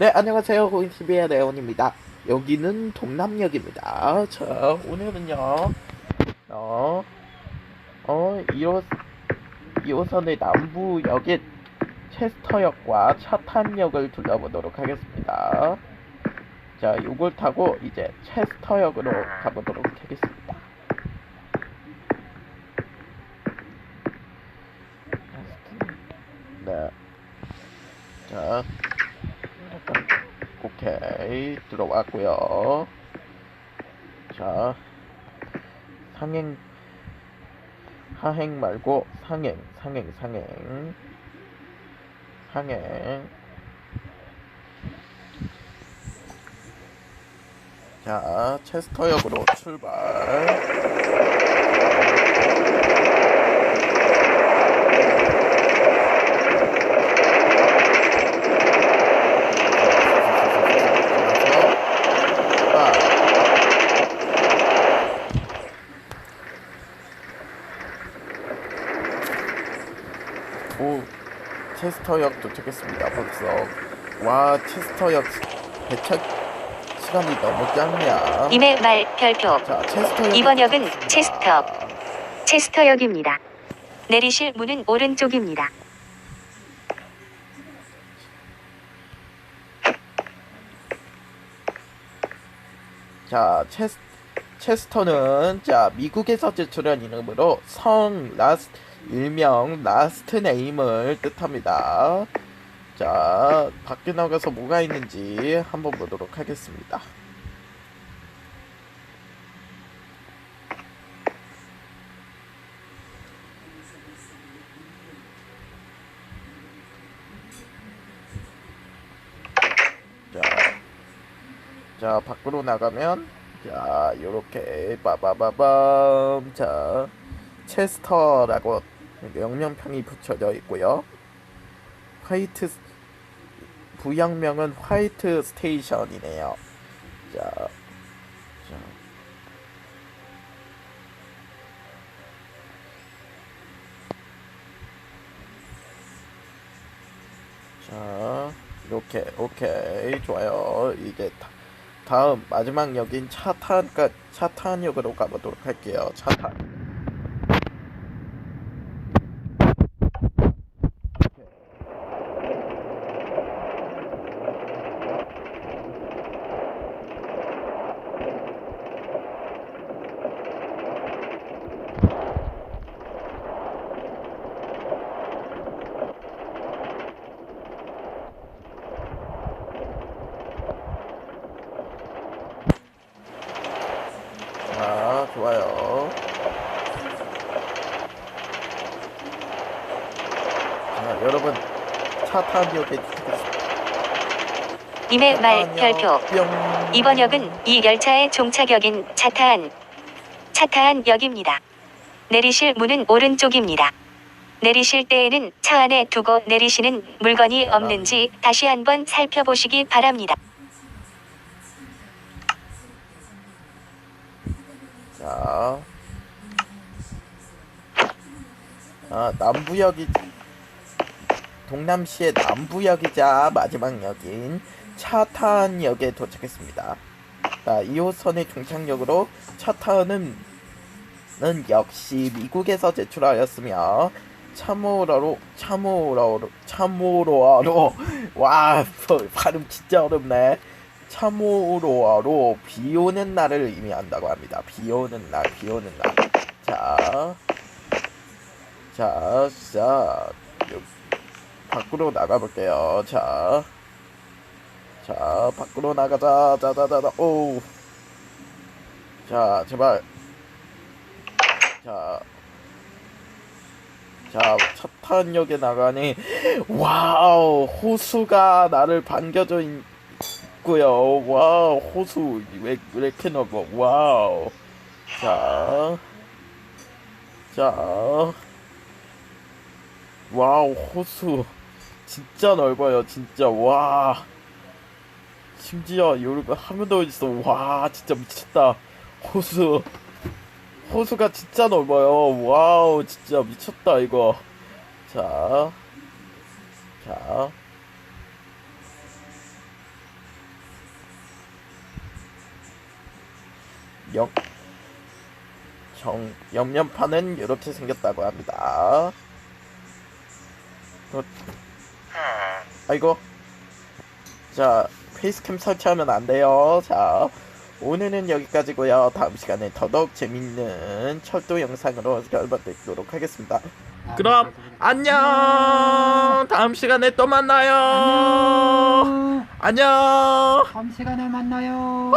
네, 안녕하세요. 호인TV의 레온입니다. 여기는 동남역입니다. 자, 오늘은요, 어, 어, 2호, 2호선의 남부역인 체스터역과 차탄역을 둘러보도록 하겠습니다. 자, 요걸 타고 이제 체스터역으로 가보도록 하겠습니다. 네. 자, 오케이 들어 왔고요. 자 상행 하행 말고 상행 상행 상행. 상행. 자 체스터역으로 출발 아, 오, 체스터역 도착했습니다. 벌써. 와, 체스터역 배차 시간이 너무 짧냐? 임의 말 별표 자, 체스터역. 이번 역은 체스터. 체스터역입니다. 내리실 문은 오른쪽입니다. 자, 체스, 체스터는 자 미국에서 제출한 이름으로 성 라스 일명 라스트 네임을 뜻합니다. 자, 밖에 나가서 뭐가 있는지 한번 보도록 하겠습니다. 자, 자 밖으로 나가면 자 요렇게 빠바바밤 자 체스터라고 명명평이 붙여져 있고요 화이트 스- 부양명은 화이트 스테이션이네요 자, 자. 자 이렇게 오케이 좋아요 이제 다, 다음 마지막 역인 차탄까 차탄역으로 가보도록 할게요. 차탄. 자 좋아요. 자 여러분 차탄역에 도착했습니다. 임의 말 별표 뿅. 이번 역은 이 열차의 종착역인 차탄 차탄 역입니다. 내리실 문은 오른쪽입니다. 내리실 때에는 차 안에 두고 내리시는 물건이 없는지 다시 한번 살펴보시기 바랍니다. 자, 아, 남부역이 동남시의 남부역이자 마지막 역인 차탄역에 도착했습니다. 자, 2호선의 종착역으로 는 역시 미국에서 제출하였으며 참호러로 참호러로 참호로아로 와 발음 진짜 어렵네. 참호로아로 비 오는 날을 의미한다고 합니다. 비 오는 날 비 오는 날자 자, 자, 요- 밖으로 나가볼게요. 자, 자, 밖으로 나가자. 자자자자, 오. 자, 제발. 자, 자, 차탄역에 나가니, 와우, 호수가 나를 반겨줘 있고요. 와우, 호수, 왜, 왜 이렇게 넓어? 와우. 자, 자, 와우, 호수. 진짜 넓어요 진짜. 와. 심지어 요리가 하면 더 있어. 와 진짜 미쳤다. 호수. 호수가 진짜 넓어요. 와우 진짜 미쳤다 이거. 자. 자. 영, 정, 옆면판은 이렇게 생겼다고 합니다. 또, 아이고. 자, 페이스캠 설치하면 안 돼요. 자, 오늘은 여기까지고요. 다음 시간에 더더욱 재밌는 철도 영상으로 결과되도록 하겠습니다. 그럼 안녕. 다음 시간에 또 만나요. 안녕. 안녕. 다음 시간에 만나요.